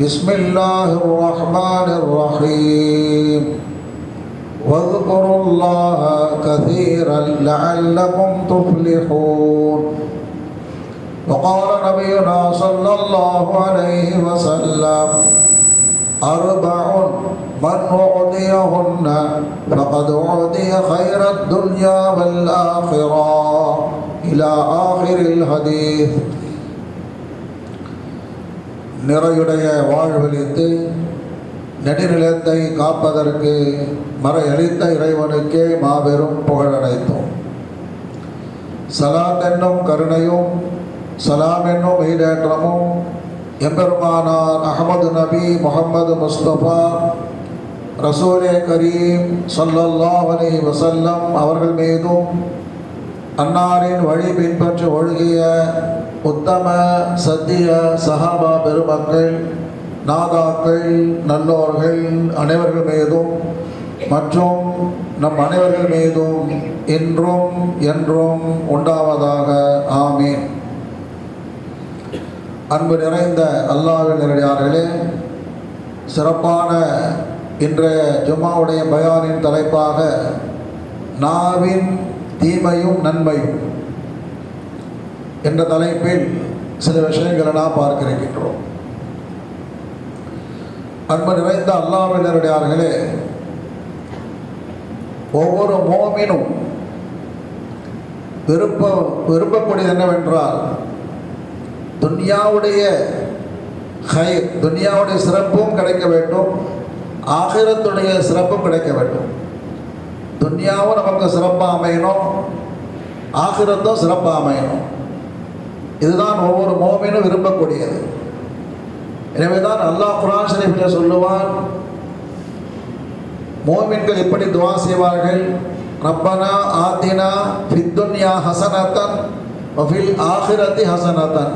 بسم الله الرحمن الرحيم واذكروا الله كثيرا لعلكم تفلحون وقال نبينا صلى الله عليه وسلم أربع من أعطيهن فقد أعطي خير الدنيا والآخرة إلى آخر الحديث நிறையுடைய வாழ்வழித்து நெடுநிலத்தை காப்பதற்கு மறையளித்த இறைவனுக்கே மாபெரும் புகழடைத்தோம் சலாம் என்னும் கருணையும் சலாம் என்னும் ஈடேற்றமும் எம்பெருமானார் அகமது நபி முகமது முஸ்தபா ரசூலே கரீம் சொல்லல்லாஹ் அலைஹி வசல்லம் அவர்கள் மீதும் அன்னாரின் வழி பின்பற்றி ஒழுகிய உத்தம சத்திய சஹாபா பெருமக்கள் நாதாக்கள் நல்லோர்கள் அனைவர்கள் மீதும் மற்றும் நம் அனைவர்கள் மீதும் இன்றும் என்றும் உண்டாவதாக. ஆமீன். அன்பு நிறைந்த அல்லாவின் நேரடியார்களே சிறப்பான இன்றைய ஜும்மாவுடைய பயானின் தலைப்பாக நாவின் தீமையும் நன்மையும். என்ற தலைப்பில் சில விஷயங்களை நாம் பார்க்க இருக்கின்றோம் அன்பு நிறைந்த அல்லாவின் ஒவ்வொரு மோமினும் விருப்ப விரும்பக்கூடியது என்னவென்றால் துன்யாவுடைய ஹை துன்யாவுடைய சிறப்பும் கிடைக்க வேண்டும் ஆகிரத்துடைய சிறப்பும் கிடைக்க வேண்டும். துன்யாவும் நமக்கு சிறப்பாக அமையணும் ஆகிரத்தும் சிறப்பாக அமையணும். இதுதான் ஒவ்வொரு மோமினும் விரும்பக்கூடியது. எனவே தான் அல்லாஹ் குரான் ஷரீஃபில் சொல்லுவான் மோமின்கள் எப்படி துவா செய்வார்கள். ரப்பனா ஆத்தினா ஃபித்துன்யா ஹசனத்தன் வஃபில் ஆஹிரத்தி ஹசனத்தன்.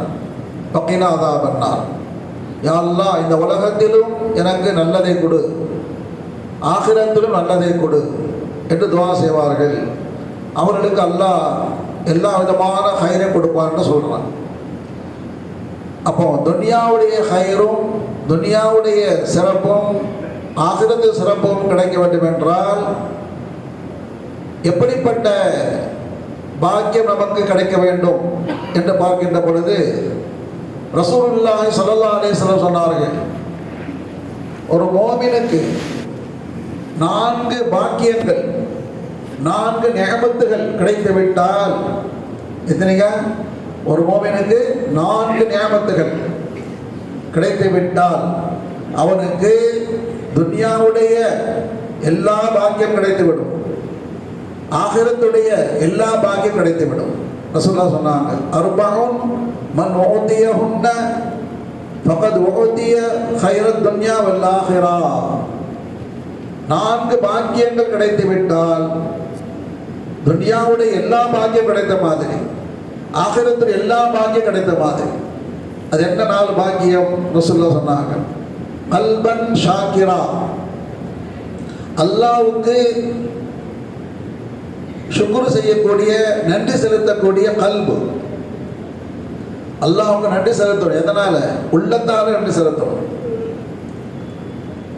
பக்கினாதா பண்ணார் யாழ்லா இந்த உலகத்திலும் எனக்கு நல்லதை கொடு. ஆகிரத்திலும் நல்லதை கொடு என்று துவா செய்வார்கள். அவர்களுக்கு அல்லாஹ் எல்லா விதமான ஹயரையும் கொடுப்பார்னு சொல்கிறான் அப்போ துனியாவுடைய ஹைரும் துனியாவுடைய சிறப்பும் ஆகிரத்து சிறப்பும் கிடைக்க வேண்டும் என்றால் எப்படிப்பட்ட பாக்கியம் நமக்கு கிடைக்க வேண்டும் என்று பார்க்கின்ற பொழுது ரசூலுல்லாஹி சல்லா அலைஹி வஸல்லம் சொன்னார்கள் ஒரு மோமினுக்கு நான்கு பாக்கியங்கள் நான்கு நியமத்துகள் கிடைத்து விட்டால் எத்தனைங்க? ஒரு மோமினுக்கு நான்கு நியமத்துகள் கிடைத்து விட்டால் அவனுக்கு துன்யாவுடைய எல்லா பாக்கியம் கிடைத்துவிடும். ஆகிரத்துடைய எல்லா பாக்கியம் கிடைத்துவிடும். ரசூல்லா சொன்னாங்க அருபாவும் மன் ஓதியஹுன்ன பகத் ஓத்திய ஹைரத் துன்யா வல்லாஹிரா நான்கு பாக்கியங்கள் கிடைத்து விட்டால் துன்யாவுடைய எல்லா பாக்கியம் கிடைத்த மாதிரி ஆகிரத்தில் எல்லா பாக்கியம் கிடைத்த மாதிரி. அது என்ன நாள் பாக்கியம்? சொல்ல சொன்னாங்க. அல்பன் ஷாக்கிரா. அல்லாவுக்கு சுக்குரு செய்யக்கூடிய நன்றி செலுத்தக்கூடிய கல்பு. அல்லாவுக்கு நன்றி செலுத்தணும். எதனால? உள்ளத்தால் நன்றி செலுத்தணும்.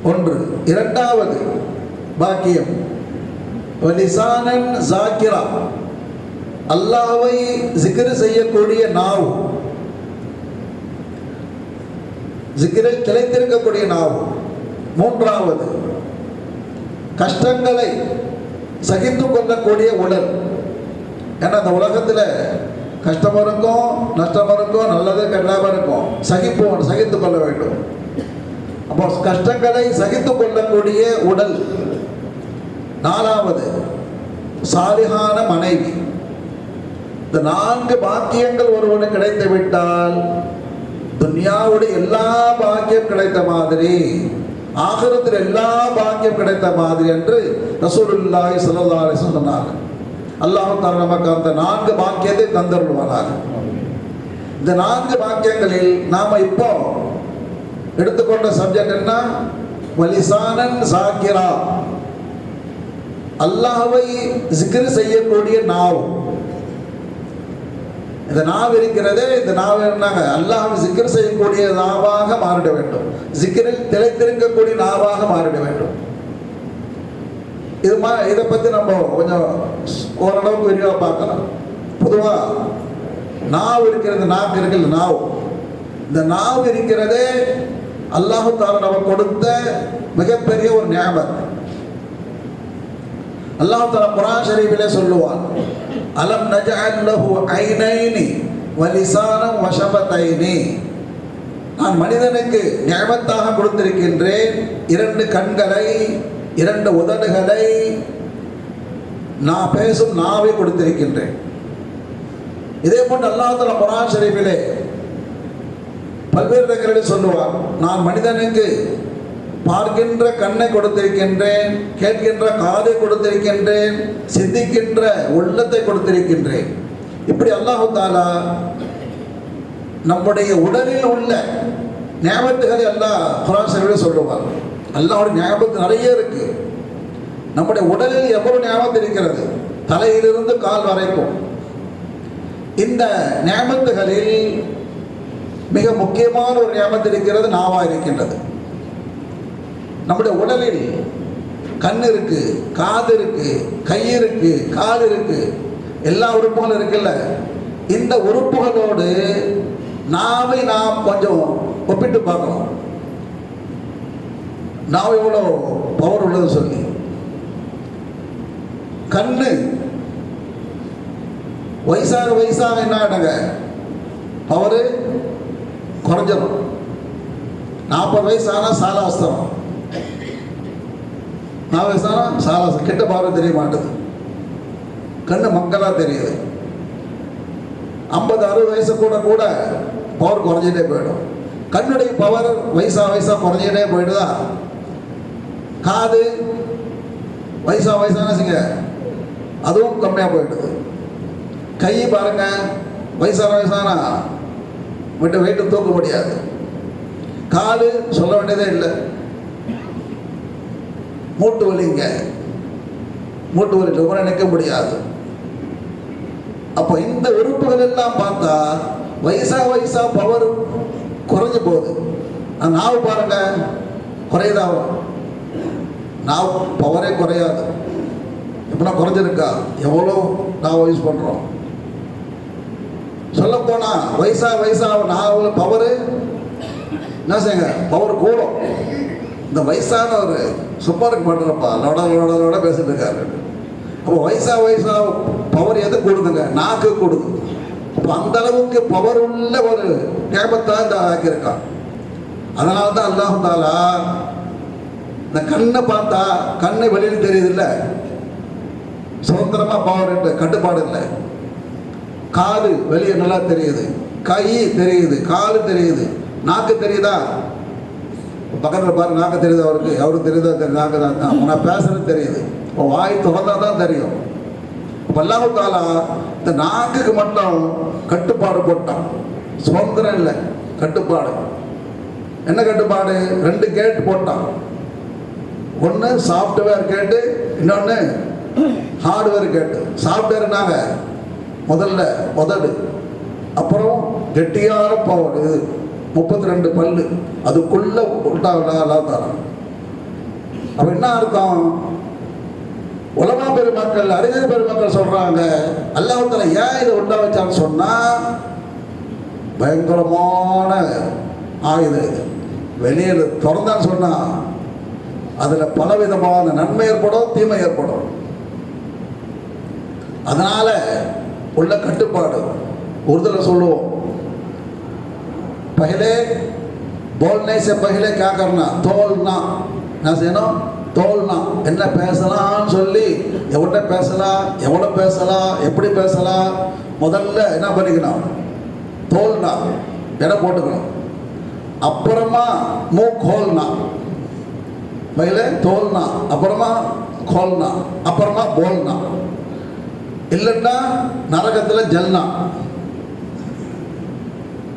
ஒன்று. இரண்டாவது பாக்கியம். ஜாக்கிரா அல்லாவை ஜிக்ரு செய்யக்கூடிய நாவு ஜிக்ரில் திளைத்திருக்கக்கூடிய நாவு மூன்றாவது கஷ்டங்களை சகித்து கொள்ளக்கூடிய உடல் ஏன்னா அந்த உலகத்தில் கஷ்டம் இருக்கும் நஷ்டம் இருக்கும் நல்லது கெட்டாமல் இருக்கும் சகிப்போம் சகித்து கொள்ள வேண்டும் அப்போ கஷ்டங்களை சகித்து கொள்ளக்கூடிய உடல் நாலாவது சாலிகான மனைவி. இந்த நான்கு பாக்கியங்கள் ஒருவனுக்கு கிடைத்து விட்டால் துன்யாவுடைய எல்லா பாக்கியம் கிடைத்த மாதிரி ஆகிரத்தில் எல்லா பாக்கியம் கிடைத்த மாதிரி என்று ரசூலுல்லாஹி ஸல்லல்லாஹு அலைஹி வஸல்லம் சொன்னாங்க. அல்லாஹ் தஆலா நமக்கு அந்த நான்கு பாக்கியத்தை தந்தருள்வானாக. இந்த நான்கு பாக்கியங்களில் நாம் இப்போ எடுத்துக்கொண்ட சப்ஜெக்ட் என்ன? வலிசானன் சாக்கிரா. அல்லாஹை ஜிக்ர் செய்யக்கூடிய நாவ். இந்த நாவ் இருக்கிறதே இந்த நாவ் என்னங்க? அல்லாஹ் ஜிக்ர் செய்யக்கூடிய நாவாக மாறிட வேண்டும். ஜிக்ரில் திளைத்திருக்கக்கூடிய நாவாக மாறிட வேண்டும். இது மா இதை பற்றி நம்ம கொஞ்சம் ஓரளவுக்கு விரிவாக பார்க்கலாம். பொதுவாக நாவ் இருக்கிறது நாக்கு இருக்கிறது நாவ். இந்த நாவ் இருக்கிறதே அல்லாஹு தாலா நம்ம கொடுத்த மிகப்பெரிய ஒரு ஞாபகம் அல்லாஹ் தாலா குரான் ஷரீஃபிலே சொல்லுவான் அலம் நஜஅல் லஹு ஐனைனி வலிசானம் வஷபத்தைனி. நான் மனிதனுக்கு நியமத்தாக கொடுத்திருக்கின்றேன். இரண்டு கண்களை இரண்டு உதடுகளை நான் பேசும் நாவை கொடுத்திருக்கின்றேன். இதே போன்று அல்லாஹ் குரான் ஷரீஃபிலே பல்வேறு இடங்களில் சொல்லுவார் நான் மனிதனுக்கு பார்க்கின்ற கண்ணை கொடுத்திருக்கின்றேன் கேட்கின்ற காதை கொடுத்திருக்கின்றேன் சிந்திக்கின்ற உள்ளத்தை கொடுத்திருக்கின்றேன். இப்படி அல்லாஹு தாலா நம்முடைய உடலில் உள்ள ஞாபகத்துகளை எல்லாம் குரான் ஷரீஃபில் சொல்லுவார். அல்லாஹோட ஞாபகத்து நிறைய இருக்கு. நம்முடைய உடலில் எவ்வளவு ஞாபகம் இருக்கிறது? தலையிலிருந்து கால் வரைக்கும். இந்த ஞாபகத்துகளில் மிக முக்கியமான ஒரு ஞாபகத்தில் இருக்கிறது நாவா இருக்கின்றது. நம்முடைய உடலில் கண் இருக்கு காது இருக்கு கை இருக்கு கால் இருக்கு எல்லா உறுப்புகளும் இருக்குல்ல? இந்த உறுப்புகளோடு நாவை நாம் கொஞ்சம் ஒப்பிட்டு பார்க்கணும். நாவ் எவ்வளோ பவர் உள்ளது சொல்லி. கண்ணு வயசாக வயசாக என்ன ஆகிடுங்க பவரு குறைஞ்சிடும் நாற்பது வயசு ஆனால் சாலாஸ்திரம் நான் பேசினா சாலா கிட்ட பார்வை தெரிய மாட்டேது. கண்ணு மக்களாக தெரியுது. ஐம்பது அறுபது வயசு கூட கூட பவர் குறைஞ்சிட்டே போயிடும். கண்ணுடைய பவர் வயசா வயசா குறைஞ்சிட்டே போயிடுதா? காது வயசா வயசான சிங்க அதுவும் கம்மியாக போயிடுது. கை பாருங்க வயசான வயசானா? விட்டு வெயிட்டு தூக்க முடியாது. காது சொல்ல வேண்டியதே இல்லை. மூட்டு வலிங்க. மூட்டு வலி ரொம்ப நினைக்க முடியாது. அப்போ இந்த உறுப்புகள் எல்லாம் பார்த்தா வயசா வயசா பவர் குறைஞ்சு போகுது. அந்த நாவு பாருங்க குறையுதா? நாவு பவரே குறையாது. எப்படின்னா குறைஞ்சிருக்கா? எவ்வளோ நாவை யூஸ் பண்ணுறோம் சொல்ல போனா வயசா வயசா நாவல பவர் என்ன செய்யுங்க? பவர் கூடும். இந்த வயசானவர் ஒரு சுப்பருக்கு பண்ணுறப்பா லோட லோட லோட பேசிட்டு இருக்காரு. அப்போ வயசா வயசா பவர் எது கூடுதுங்க? நாக்கு கூடுது. அப்போ அந்த அளவுக்கு பவர் உள்ள ஒரு ஞாபகத்தை இந்த ஆக்கியிருக்கான் அதனால தான் அல்லாஹு தாலா இந்த கண்ணை பார்த்தா கண்ணை வெளியில் தெரியுது இல்லை சுதந்திரமாக பவர் கட்டுப்பாடு இல்லை. காது வெளியே நல்லா தெரியுது. கை தெரியுது காலு தெரியுது. நாக்கு தெரியுதா? பக்கத்தில் பாரு நாக்கு தெரியுது அவருக்கு? அவருக்கு தெரியுதோ? தெரியும் நாக்கு தான். ஆனால் பேசுறது தெரியுது. இப்போ வாய் திறந்தால் தான் தெரியும். பல்லாவு தாலா இந்த நாக்குக்கு மட்டும் கட்டுப்பாடு போட்டான். சுதந்திரம் இல்லை. கட்டுப்பாடு. என்ன கட்டுப்பாடு? ரெண்டு கேட் போட்டான். ஒன்று சாஃப்ட்வேர் கேட்டு இன்னொன்று ஹார்ட்வேர் கேட்டு. சாஃப்ட்வேர்னாங்க முதல்ல உதடு அப்புறம் கெட்டியான பவர் இது முப்பத்தி ரெண்டு பல்லு. அதுக்குள்ள உண்டாகலாம் தரம் அப்ப என்ன அர்த்தம்? உலமா பெருமக்கள் அறிஞர் பெருமக்கள் சொல்றாங்க அல்லாஹால ஏன் இதை உண்டா வச்சான்னு சொன்னா பயங்கரமான ஆயுதம் இது. வெளியில் திறந்தான்னு சொன்னா அதுல பலவிதமான நன்மை ஏற்படும் தீமை ஏற்படும். அதனால உள்ள கட்டுப்பாடு. ஒருதலை சொல்லுவோம் पहले बोलने से पहले क्या करना तोलना என்ன செய்யணும் தோல்னா என்ன பேசலாம்னு சொல்லி எவ்வளோ பேசலாம் எவ்வளோ பேசலாம் எப்படி பேசலாம் முதல்ல என்ன பண்ணிக்கணும் தோல்னா எடை போட்டுக்கணும் அப்புறமா மூ கோல்னா மயில தோல்னா அப்புறமா கோல்னா அப்புறமா போல்னா இல்லைன்னா நரகத்தில் ஜல்னா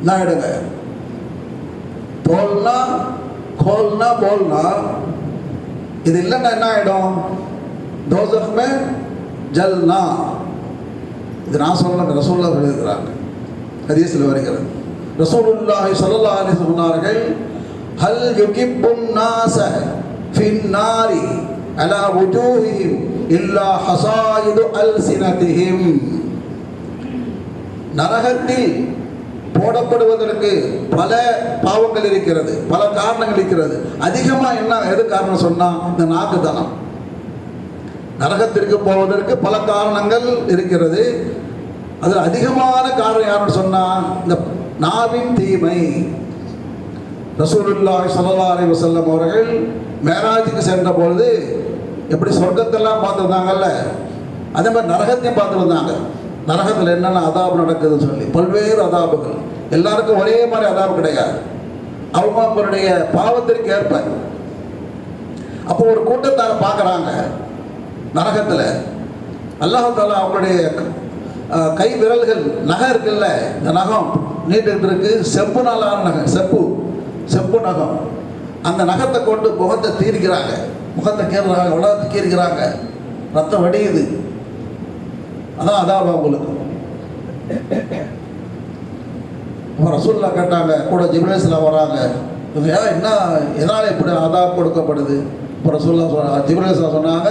நான் எடுங்க போல்னா கோல்னா போல்னா. இது இல்லைன்னா என்ன ஆகிடும் தோசஃப்மே ஜல்னா. இது நான் சொல்ல ரசோல்லா எழுதுகிறாங்க. ஹதீஸில் வருகிறது. ரசூலுல்லாஹி ஸல்லல்லாஹு அலைஹி சொன்னார்கள் ஹல் யுகிப்புன் நாச ஃபின் நாரி அலா உஜூஹிஹிம் இல்லா ஹசாயிது அல்சினதிஹிம் நரகத்தில் போடப்படுவதற்கு பல பாவங்கள் இருக்கிறது பல காரணங்கள் இருக்கிறது. அதிகமாக என்ன எது காரணம் சொன்னால் இந்த நாக்குத்தனம் நரகத்திற்கு போவதற்கு பல காரணங்கள் இருக்கிறது. அதில் அதிகமான காரணம் யாருன்னு சொன்னால் இந்த நாவின் தீமை. ரசூலுல்லாஹி ஸல்லல்லாஹு அலைஹி அவர்கள் மேராஜுக்கு சென்ற பொழுது எப்படி சொர்க்கத்தெல்லாம் பார்த்துருந்தாங்கல்ல அதே மாதிரி நரகத்தையும் பார்த்துருந்தாங்க. நரகத்தில் என்னென்ன அதாபு நடக்குதுன்னு சொல்லி பல்வேறு அதாபுகள். எல்லாருக்கும் ஒரே மாதிரி அதாபு கிடையாது. அவங்க அவங்களுடைய பாவத்திற்கு ஏற்ப. அப்போ ஒரு கூட்டத்தார் பார்க்குறாங்க நரகத்தில். அல்லாஹால அவங்களுடைய கை விரல்கள் நகை இருக்குல்ல இந்த நகம் நீட்டுக்கிட்டு இருக்கு. செப்பு நாளான நகம் செப்பு செப்பு நகம். அந்த நகத்தை கொண்டு முகத்தை தீர்க்கிறாங்க. முகத்தை கீறுறாங்க உலகத்தை கீறுகிறாங்க. ரத்தம் வடியுது. அதான் அதான் உங்களுக்கு. ரசூல்லா கேட்டாங்க கூட ஜிப்ரேஸில் வராங்க. ஏன் என்ன எதனால் இப்படி அதாப் கொடுக்கப்படுது? இப்போ ரசூல்லா சொன்னாங்க ஜிப்ரேஸில் சொன்னாங்க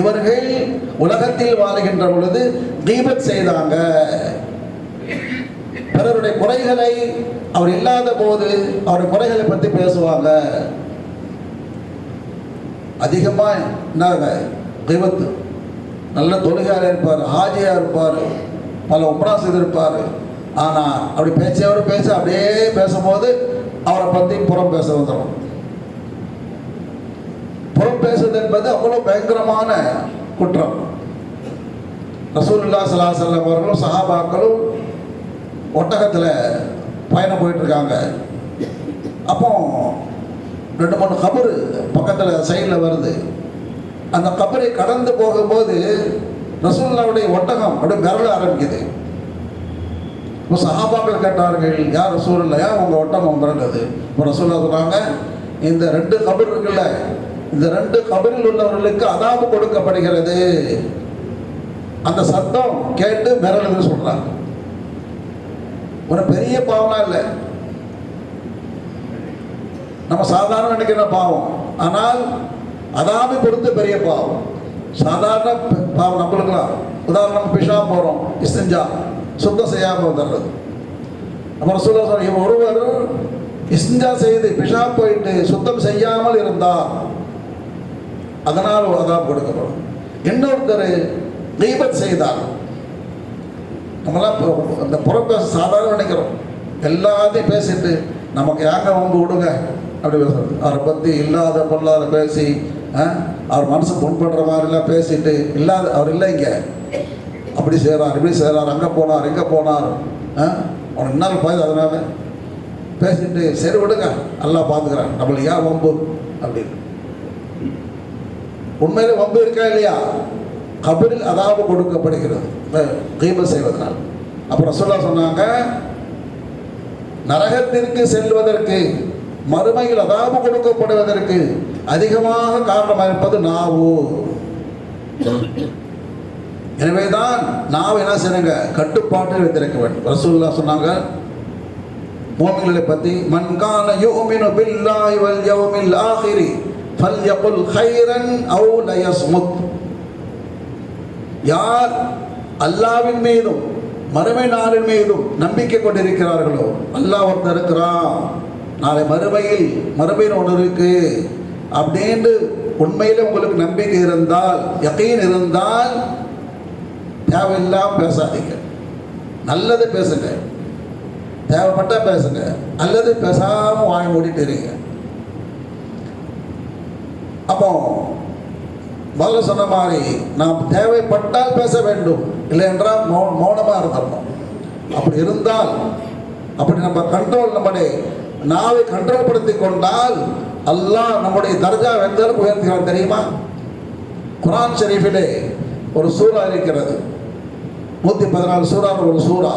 இவர்கள் உலகத்தில் வாழ்கின்ற பொழுது தீபத் செய்தாங்க. பிறருடைய குறைகளை அவர் இல்லாத போது அவருடைய குறைகளை பற்றி பேசுவாங்க. அதிகமாக என்ன தீபத்து? நல்ல தொழுகையாக இருப்பார் ஹாஜியாக இருப்பார் பல உப்ரா இருப்பார். ஆனால் அப்படி பேச்சவர் பேச அப்படியே பேசும்போது அவரை பற்றி புறம் பேச வந்துடும் புறம் பேசுவது என்பது அவ்வளோ பயங்கரமான குற்றம். ரசூல்லா சல்லா அவர்களும் சஹாபாக்களும் ஒட்டகத்தில் பயணம் போயிட்டுருக்காங்க. அப்போ ரெண்டு மூணு கபரு பக்கத்தில் சைடில் வருது. அந்த கபரை கடந்து போகும்போது ரசூல்லாவுடைய ஒட்டகம் அப்படியே மிரள ஆரம்பிக்குது. இப்போ சஹாபாக்கள் கேட்டார்கள் யார் ரசூல் இல்லையா உங்கள் ஒட்டகம் மிரண்டது இப்போ ரசூல்லா சொன்னாங்க இந்த ரெண்டு கபர் இருக்குல்ல இந்த ரெண்டு கபரில் உள்ளவர்களுக்கு அதாபு கொடுக்கப்படுகிறது. அந்த சத்தம் கேட்டு மிரளுதுன்னு சொல்கிறாங்க ஒரு பெரிய பாவம்லாம் இல்லை. நம்ம சாதாரண நினைக்கிற பாவம். ஆனால் அதாவது கொடுத்து பெரிய பாவம். சாதாரண பாவம் நம்மளுக்குலாம் உதாரணம் பிஷா போகிறோம் இஸ்தஞ்சா. சுத்தம் செய்யாமல் வந்துடுறது. அப்புறம் சொல்ல சொல்ல இவன் ஒருவர் இஸ்தஞ்சா செய்து பிஷா போயிட்டு சுத்தம் செய்யாமல் இருந்தார் அதனால் அதாப் கொடுக்கப்படும். இன்னொருத்தர் தீபத் செய்தார். நம்மளாம் அந்த புறப்பேச சாதாரண நினைக்கிறோம். எல்லாத்தையும் பேசிட்டு நமக்கு ஏங்க வந்து விடுங்க? அப்படி பேசுறது. அவரை பற்றி இல்லாத பொல்லாத பேசி அவர் மனசு புண்படுற மாதிரிலாம் பேசிட்டு இல்லாத அவர் இல்லை இங்கே. அப்படி செய்கிறார் இப்படி செய்கிறார் அங்கே போனார் இங்கே போனார். ஆ? அவனுக்கு என்ன பாயுது அதனால? பேசிட்டு சரி விடுங்க நல்லா பார்த்துக்கிறேன் நம்மளுக்கு ஏன் வம்பு? அப்படின்னு. உண்மையிலே வம்பு இருக்கா இல்லையா? கபரில் அதாவது கொடுக்கப்படுகிறது. கீப செய்வதனால். அப்புறம் சொல்ல சொன்னாங்க நரகத்திற்கு செல்வதற்கு மறுமையில் அதாவது கொடுக்கப்படுவதற்கு அதிகமாக காரணமாக இருப்பது நாவு. எனவேதான் நாவு என்ன செய்யுங்க கட்டுப்பாட்டில் வைத்திருக்க வேண்டும். ரசூல்லா சொன்னாங்க மோமின்களை பற்றி மன்கான யோமினு பில்லாய் வல் யௌமில் ஆஹிரி ஃபல்யகுல் ஹைரன் அவு லயஸ்முத். யார் அல்லாவின் மீதும் மறுமை நாளின் மீதும் நம்பிக்கை கொண்டிருக்கிறார்களோ அல்லாஹ் ஒருத்தர் இருக்கிறான். நாளை மறுமையில் மறுமையில் ஒன்று இருக்கு அப்படின்னு உண்மையில் உங்களுக்கு நம்பிக்கை இருந்தால் எப்பையும் இருந்தால் தேவையில்லாம பேசாதீங்க. நல்லது பேசுங்க. தேவைப்பட்டா பேசுங்க. அல்லது பேசாம வாய் மூடிட்டு இருங்க. அப்போ முதல்ல சொன்ன மாதிரி நாம் தேவைப்பட்டால் பேச வேண்டும். இல்லை என்றால் மௌ மௌனமாக இருந்தோம் அப்படி இருந்தால் அப்படி நம்ம கண்ட்ரோல் நம்முடைய நாவை கண்ட்ரோல்படுத்திக் கொண்டால் அல்லாஹ் நம்முடைய தர்ஜா எந்த உயர்த்துகிறான் தெரியுமா? குரான் ஷெரீஃபிலே ஒரு சூறா இருக்கிறது. நூற்றி பதினாலு சூறா ஒரு சூறா.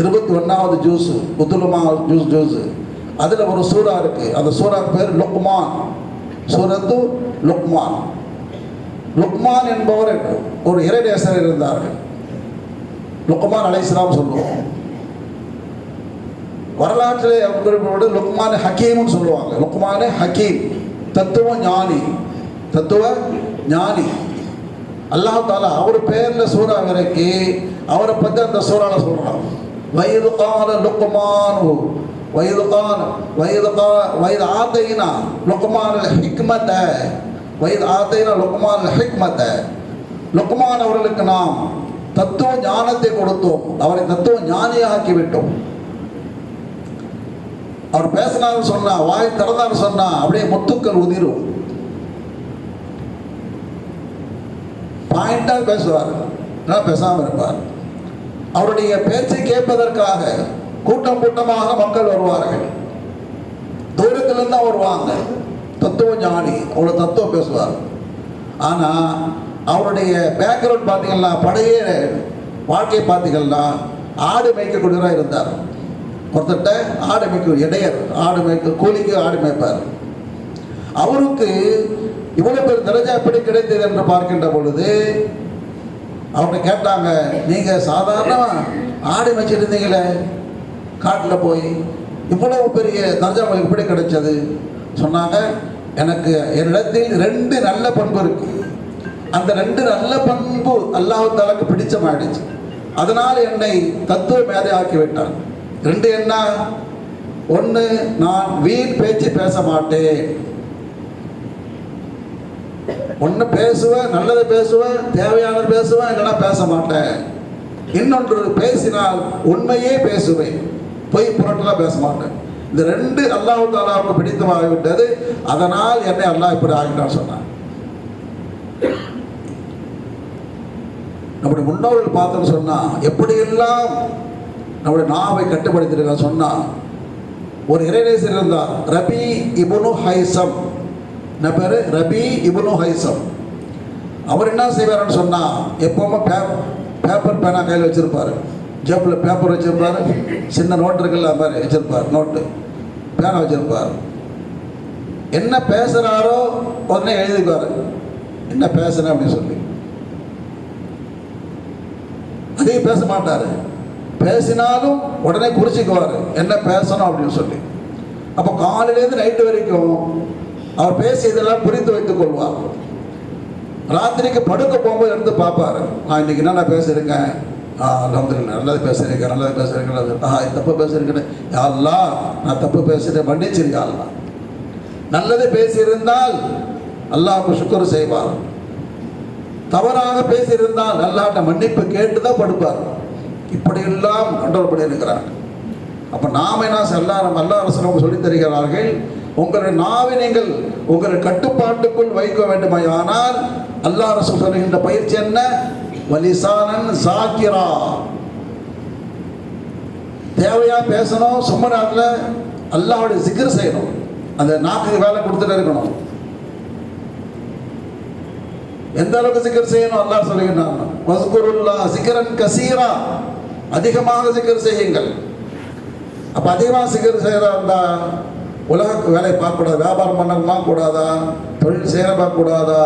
இருபத்தி ஒன்றாவது ஜூஸ் புத்துலுமா ஜூஸ் ஜூஸ். அதில் ஒரு சூறா இருக்குது அந்த சூறா பேர் லுக்மான். சூரத்து லுக்மான். லுக்மான் என்பவர் ஒரு இறைநேசர் இருந்தார்கள். லுக்மான் அலைஸ்லாம் சொல்லுவோம். வரலாற்றிலே குறிப்பிட்டு லுக்மான ஹக்கீம்னு சொல்லுவாங்க. லுக்மானு ஹக்கீம். தத்துவ ஞானி. தத்துவ ஞானி. அல்லாஹ் தாலா அவர் பேரில் சூறா இறக்கி அவரை பற்றி அந்த சூறாவில் சொல்கிறான் வயது கால லுக்மான். வயது கால வயது கா வயது ஆத்தைனா லுக்மான் ஹிக்மத்த. வயது ஆத்தைனா லுக்மான் ஹிக்மத்தை. லுக்மான் அவர்களுக்கு நாம் தத்துவ ஞானத்தை கொடுத்தோம். அவரை தத்துவ ஞானியாக்கி விட்டோம். அவர் பேசினார்னு சொன்னா வாய் திறந்தான்னு சொன்னா அப்படியே முத்துக்கள் உதிரும். பாயிண்டாக பேசுவார். ஆனால் பேசாமல் இருப்பார். அவருடைய பேச்சை கேட்பதற்காக கூட்டம் கூட்டமாக மக்கள் வருவார்கள். தூரத்திலிருந்து தான் வருவாங்க தத்துவ ஞானி. அவ்வளோ தத்துவம் பேசுவார். ஆனால் அவருடைய பேக்ரவுண்ட் பார்த்தீங்கன்னா பழைய வாழ்க்கையை பார்த்தீங்கன்னா ஆடு மேய்க்கக்கூடியவராக இருந்தார். ஒருத்தட்ட ஆடு மேய்க்கும் இடையர் ஆடு மேய்க்க கூலிக்கு ஆடு மேய்ப்பார். அவருக்கு இவ்வளவு பேர் தரஜா எப்படி கிடைத்தது என்று பார்க்கின்ற பொழுது அவங்க கேட்டாங்க நீங்க சாதாரண ஆடு மேய்ச்சிருந்தீங்களே காட்டில் போய் இவ்வளவு பெரிய தர்ஜா உங்களுக்கு எப்படி கிடைச்சது? சொன்னாங்க எனக்கு என்னிடத்தில் ரெண்டு நல்ல பண்பு இருக்கு. அந்த ரெண்டு நல்ல பண்பு அல்லாஹ் தாலாக்கு பிடிச்சமாயிடுச்சு. அதனால் என்னை தத்துவ மேதை ஆக்கி விட்டான் ரெண்டு என்ன? ஒன்று நான் வீண் பேச்சு பேச மாட்டேன். ஒன்று பேசுவேன் நல்லது பேசுவேன் தேவையானது பேசுவேன் இல்லைன்னா பேச மாட்டேன். இன்னொன்று பேசினால் உண்மையே பேசுவேன். பொய் புரட்டலாம் பேச மாட்டேன். இந்த ரெண்டு அல்லாஹு தாலாவுக்கு பிடித்தமாகிவிட்டது. அதனால் என்னை அல்லாஹ் இப்படி ஆகிட்டான் சொன்னான். நம்முடைய முன்னோர்கள் பார்த்தோன்னு சொன்னால் எப்படியெல்லாம் நம்முடைய நாவை கட்டுப்படுத்திருக்க சொன்னால் ஒரு இறைநேசர் இருந்தார் ரபி இபுனு ஹைசம். என்ன பேர்? ரபி இபுனு ஹைசம். அவர் என்ன செய்வார்னு சொன்னால் எப்போவுமே பே பேப்பர் பேனா கையில் வச்சுருப்பார். ஜேப்பில் பேப்பர் வச்சுருப்பார். சின்ன நோட்டு இருக்குல்ல மாதிரி வச்சுருப்பார் நோட்டு பேனா வச்சுருப்பார். என்ன பேசுகிறாரோ உடனே எழுதிக்குவார். என்ன பேசுனேன் அப்படின்னு சொல்லி. அதிகம் பேச மாட்டார். பேசினாலும் உடனே குறிச்சிக்குவார் என்ன பேசணும்? அப்படின்னு சொல்லி. அப்போ காலையிலேருந்து நைட்டு வரைக்கும் அவர் பேசியதெல்லாம் புரிந்து வைத்துக் கொள்வார். ராத்திரிக்கு படுக்க போகும்போது எடுத்து பார்ப்பார். நான் இன்னைக்கு என்னென்ன பேசியிருக்கேன் ஆ அலமதுல்ல நல்லது பேசியிருக்கேன் நல்லது பேசுறீங்க நல்லது. ஆ தப்பு பேசியிருக்கேன் யாரெல்லாம் நான் தப்பு பேசுகிறேன் மன்னிச்சிரு நல்லது பேசியிருந்தால் அல்லாஹ் சுக்கர் செய்வார். தவறாக பேசியிருந்தால் அல்லாட்ட மன்னிப்பு கேட்டு தான் படுப்பார். இப்படியெல்லாம் கண்ட்ரோல் பண்ணியிருக்கிறார். அப்போ நாம் என்ன எல்லாரும் அல்லா அரசு சொல்லித் தருகிறார்கள் உங்களுடைய நாவை நீங்கள் உங்களுடைய கட்டுப்பாட்டுக்குள் வைக்க வேண்டுமானால் அல்லாஹ் அரசு சொல்லுகின்ற பயிற்சி என்ன? வலிசானன் சாக்கிரா. தேவையா பேசணும்? சும்மா நாட்டில் அல்லாவுடைய சிக்கர் செய்யணும். அந்த நாக்கு வேலை கொடுத்துட்டு இருக்கணும். எந்த அளவுக்கு சிக்கர் செய்யணும்? அல்லாஹ் சொல்லுகின்றான். சிக்கரன் கசீரா அதிகமாக சிக்கர் செய்யுங்கள். அப்போ அதிகமாக சிக்கர் செய்கிறதா இருந்தால் உலக வேலை பார்க்கக்கூடாது. வியாபாரம் பண்ணணுமா கூடாதா? தொழில் செய்யணுமா கூடாதா?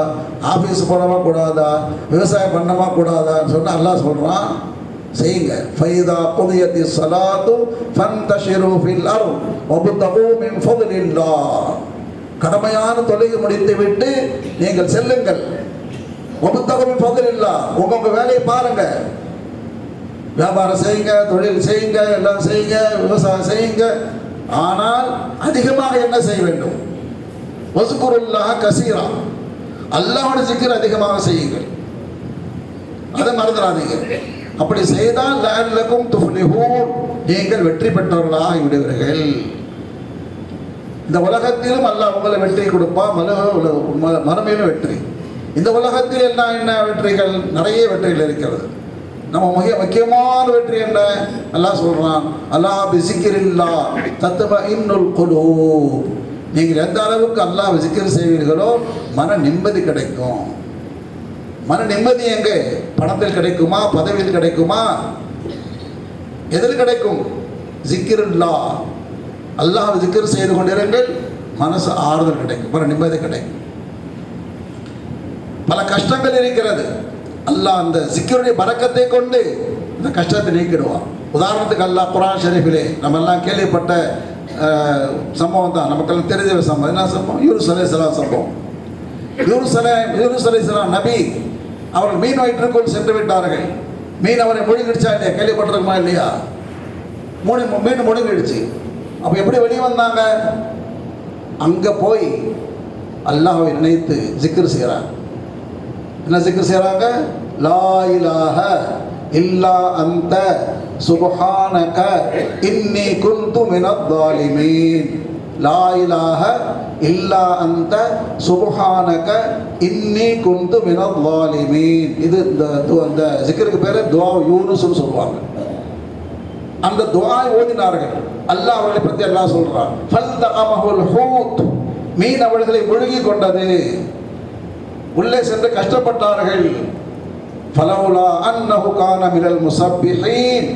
ஆஃபீஸ் போனமா கூடாதா? விவசாயம் பண்ணமா கூடாதான்னு சொன்னால் நல்லா சொல்கிறான் செய்யுங்க. ஃபைதா புதியதி சலாத்து ஃபந்தஷிரு ஃபில் அருள் வபுத்தகு மின் ஃபதுலில்லாஹ். கடமையான தொழுகை முடித்து விட்டு நீங்கள் செல்லுங்கள். வபுத்தகு ஃபதுல் இல்லா உங்க உங்க வேலையை பாருங்கள் வியாபாரம் செய்யுங்க தொழில் செய்யுங்க எல்லாம் செய்யுங்க விவசாயம் செய்யுங்க. ஆனால் அதிகமாக என்ன செய்ய வேண்டும்? வசுக்குருல்லாக கசீரா. அல்லாவோட சிக்கர் அதிகமாக செய்யுங்கள். அதை மறந்துடாதீங்க. அப்படி செய்தால் லேண்ட்லக்கும் துஃப்லிஹூன். நீங்கள் வெற்றி பெற்றவர்களாக விடுவீர்கள். இந்த உலகத்திலும் அல்லாஹ் உங்களை வெற்றி கொடுப்பான். மல மறுமையிலும் வெற்றி. இந்த உலகத்தில் என்ன என்ன வெற்றிகள்? நிறைய வெற்றிகள் இருக்கிறது. நம்ம மிக முக்கியமான வெற்றி என்ன? அல்லாஹ் சொல்றான் அல்லாஹ் பிசிக்கிரில்லா தத்துவ இன்னுல் குலூப் நீங்கள் எந்த அளவுக்கு அல்லாஹ் ஜிக்கர் செய்வீர்களோ மன நிம்மதி கிடைக்கும். மன நிம்மதி எங்கே? பணத்தில் கிடைக்குமா? பதவியில் கிடைக்குமா? எதில் கிடைக்கும்? ஜிக்கிரில்லா அல்லாஹ் ஜிக்கிர் செய்து கொண்டிருங்கள் மனசு ஆறுதல் கிடைக்கும் மன நிம்மதி கிடைக்கும். பல கஷ்டங்கள் இருக்கிறது. அல்லாஹ் அந்த சிக்கருடைய பறக்கத்தை கொண்டு இந்த கஷ்டத்தை நீக்கிடுவான் உதாரணத்துக்கு அல்லாஹ் குரான் ஷெரீஃபிலே நம்ம எல்லாம் கேள்விப்பட்ட சம்பவம் தான் நமக்கெல்லாம் தெரிஞ்ச சம்பவம் என்ன சம்பவம் யூனுஸ் சலா சம்பவம் யூனுஸ் யூரு யூனுஸ் சலா நபி அவர்கள் மீன் வயிற்றுக்குள் சென்று விட்டார்கள் மீன் அவரை முழுங்கிடுச்சா இல்லையா கேள்விப்பட்டிருக்குமா இல்லையா மூணு மீன் முழுங்கிடுச்சு அப்போ எப்படி வெளியே வந்தாங்க அங்கே போய் அல்லாஹை நினைத்து ஜிக்ரு செய்கிறாங்க என்ன ஜிக்ர் செய்கிறாங்க லா இலாஹ இல்லா அந்த. சுபஹானக இன்னி குந்து மினத் தாலிமீன். லா இலாஹ இல்லா அந்த. சுபஹானக இன்னி குந்து மினத் தாலிமீன். இது இந்த அந்த ஜிக்ருக்கு பேர் துவா யூனுஸ்னு சொல்லுவாங்க. அந்த துவாய் ஓதினார்கள். அல்லாஹ் அவர்களை பற்றி அல்லாஹ் சொல்கிறான் ஃபல் தகமஹுல் ஹூத். மீன் அவர்களை முழுகி கொண்டது. உள்ளே சென்று கஷ்டப்பட்டார்கள். ஃபலவுலா அன்னஹு கான மினல் முசப்பிஹீன்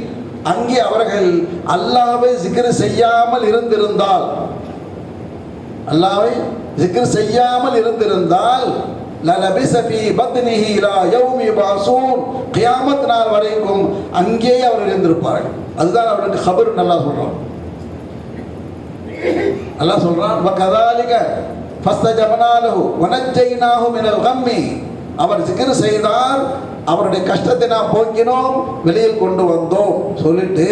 அங்கே அவர்கள் அல்லாஹ்வை ஜிக்ர் செய்யாமல் இருந்திருந்தால். அல்லாஹ்வை ஜிக்ர் செய்யாமல் இருந்திருந்தால் லலபிசபி பத்னிஹி இலா யௌமி பாசூன் கியாமத் நாள் வரைக்கும் அங்கேயே அவர் இருந்திருப்பார்கள். அதுதான் அவருக்கு ஹபர் நல்லா சொல்றான். அல்லாஹ் சொல்றான். வகதாலிக ஃபஸ்தஜபனா லஹு மினல் கம்மி. அவர் ஜிக்ர் செய்தார் அவருடைய கஷ்டத்தை நாம் போக்கினோம் வெளியில் கொண்டு வந்தோம். சொல்லிட்டு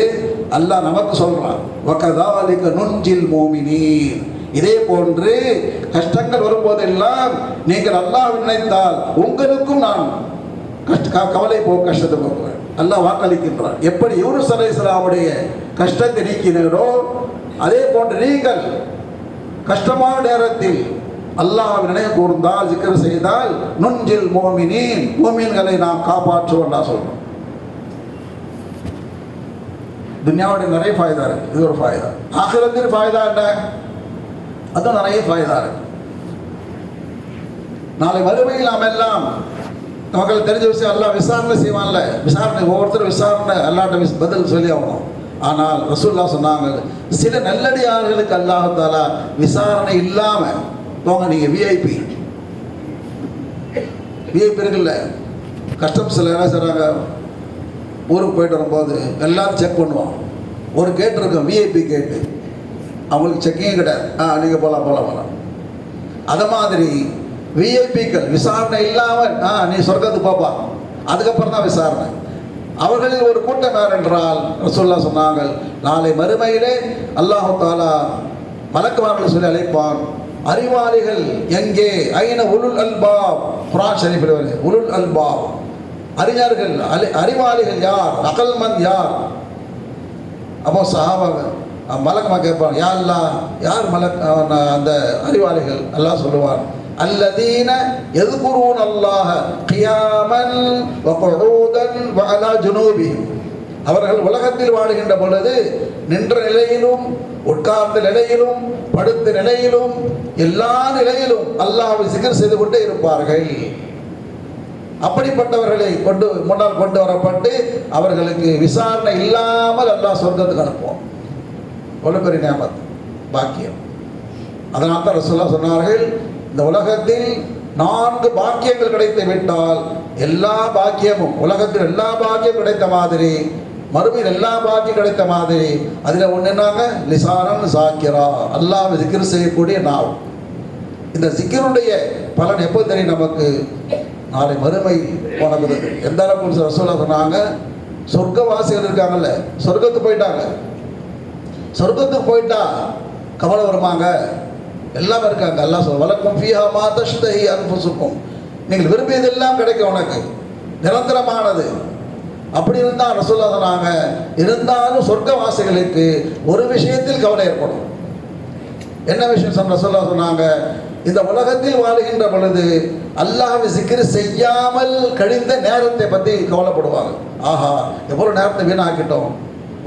அல்லாஹ் நமக்கு சொல்றான் வகதாலிக நுஞ்சில் மோமினீர் இதே போன்று கஷ்டங்கள் வரும்போதெல்லாம் நீங்கள் அல்லாஹ் நினைத்தால் உங்களுக்கும் நான் கஷ்ட கவலை போ கஷ்டத்தை போக்குவேன். அல்லாஹ் வாக்களிக்கின்றான். எப்படி யூனுஸ் அலைஹிஸ்ஸலாமுடைய கஷ்டத்தை நீக்கினீரோ அதே போன்று நீங்கள் கஷ்டமான நேரத்தில் அல்லாஹ் நினைவு கூர்ந்தால் ஜிக்கர் செய்தால் நுஞ்சில் மோமினின் மோமீன்களை நாம் காப்பாற்றுவோம் நான் சொல்றோம் துன்யாவுடைய நிறைய ஃபாய்தா இருக்கு. இது ஒரு ஃபாய்தா. ஆசிரத்தில் ஃபாய்தா என்ன? அதுவும் நிறைய ஃபாய்தா இருக்கு. நாளை வறுமையில் நாம் எல்லாம் நமக்கு தெரிஞ்ச விஷயம் எல்லாம் விசாரணை செய்வான்ல. விசாரணை ஒவ்வொருத்தரும் விசாரணை எல்லாட்ட விஸ்- பதில் சொல்லி ஆகணும். ஆனால் ரசூல்லா சொன்னாங்க சில நல்லடியார்களுக்கு அல்லாஹாலா விசாரணை இல்லாம போங்க நீங்க விஐபி விஐபி இருக்குல்ல கஸ்டம்ஸில் என்ன செய்கிறாங்க ஊருக்கு போயிட்டு வரும்போது எல்லாரும் செக் பண்ணுவோம். ஒரு கேட் இருக்கும் விஐபி கேட்டு அவங்களுக்கு செக்கிங்கே கிடையாது. ஆ நீங்கள் போகலாம் போகலாம் போகலாம் அதை மாதிரி விஐபிக்கள் விசாரணை இல்லாமல் ஆ நீ சொர்க்கத்துக்கு போப்பா. அதுக்கப்புறம் தான் விசாரணை. அவர்களில் ஒரு கூட்டம் யார் என்றால் ரசூல்லா சொன்னாங்க நாளை மறுமையிலே அல்லாஹு தாலா மலக்குமார்களை சொல்லி அழைப்பான். அறிவாளிகள் எங்கே? ஐன உலுல் அல்பாப். குரான் ஷரீஃபில் உலுல் அல்பாப். அறிஞர்கள் அலி அறிவாளிகள் யார்? அகல்மந்த் யார்? அப்போ சஹாபாங்க மலக்கமா கேட்பான் யா அல்லா யார் மலக் அந்த அறிவாளிகள்? எல்லாம் சொல்லுவான் அல்லதீன எதுகுரூன் அல்லாஹ கியாமன் வகுதன் வஅலா ஜுனூபிஹிம் அவர்கள் உலகத்தில் வாழுகின்ற பொழுது நின்ற நிலையிலும் உட்கார்ந்த நிலையிலும் படுத்த நிலையிலும் எல்லா நிலையிலும் அல்லாஹ்வை சிகர் செய்து கொண்டே இருப்பார்கள். அப்படிப்பட்டவர்களை கொண்டு முன்னால் கொண்டு வரப்பட்டு அவர்களுக்கு விசாரணை இல்லாமல் அல்லாஹ் சொர்க்கத்துக்கு அனுப்புவோம் எவ்வளவு பெரிய பாக்கியம். அதனால் தான் சொன்னார்கள் இந்த உலகத்தில் நான்கு பாக்கியங்கள் கிடைத்து விட்டால் எல்லா பாக்கியமும் உலகத்தில் எல்லா பாக்கியம் கிடைத்த மாதிரி மறுமையில் எல்லா பாக்கியம் கிடைத்த மாதிரி அதில் ஒன்று என்னாங்க? லிசானன் சாக்கிரா. அல்லாஹ் சிக்கிர் செய்யக்கூடிய நாவ் இந்த சிக்கருடைய பலன் எப்போ தெரியும் நமக்கு? நாளை மறுமை போனது. எந்த அளவுக்கு சொன்னாங்க? சொர்க்கவாசிகள் இருக்காங்கல்ல சொர்க்கத்துக்கு போயிட்டாங்க. சொர்க்கத்துக்கு போயிட்டா கவலை வருமாங்க? எல்லாம் இருக்காங்க. எல்லாம் சொல் வழக்கம் ஃபீஹா மா தஷ்தஹி அன்புசுக்கும் நீங்கள் விரும்பியதெல்லாம் கிடைக்கும் உனக்கு. நிரந்தரமானது. அப்படி இருந்தால் ரசூல்லா சொன்னாங்க இருந்தாலும் சொர்க்கவாசிகளுக்கு ஒரு விஷயத்தில் கவலை ஏற்படும். என்ன விஷயம் சொன்ன சொல்ல சொன்னாங்க இந்த உலகத்தில் வாழுகின்ற பொழுது அல்லாஹ்வை சிக்கிரி செய்யாமல் கழிந்த நேரத்தை பற்றி கவலைப்படுவாங்க. ஆஹா எவ்வளோ நேரத்தை வீணாக்கிட்டோம்.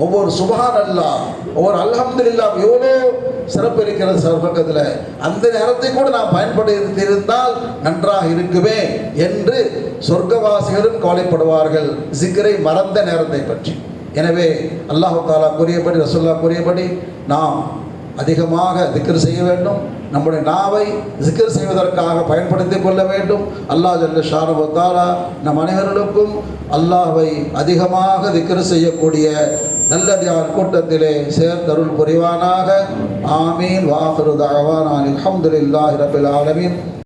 ஒவ்வொரு சுபஹான் அல்லா ஒவ்வொரு அல்ஹம்துல்லா எவ்வளோ சிறப்பு இருக்கிறது சர்பக்கத்தில் அந்த நேரத்தை கூட நாம் பயன்படுத்தியிருந்தால் நன்றாக இருக்குமே என்று சொர்க்கவாசிகளும் கவலைப்படுவார்கள். சிக்கரை மறந்த நேரத்தை பற்றி. எனவே அல்லாஹு தாலா கூறியபடி ரசுல்லா கூறியபடி நாம் அதிகமாக திக்கர் செய்ய வேண்டும். நம்முடைய நாவை ஜிக்கர் செய்வதற்காக பயன்படுத்திக் கொள்ள வேண்டும். அல்லாஹ் ஜல்ல ஷானு தாலா நம் அனைவர்களுக்கும் அல்லாஹை அதிகமாக திக்கர் செய்யக்கூடிய நல்லடியார் கூட்டத்திலே சேர்ந்தருள் புரிவானாக. ஆமீன். வாஹரு தகவான் அல்ஹம்துலில்லாஹி ரபில் ஆலமீன்.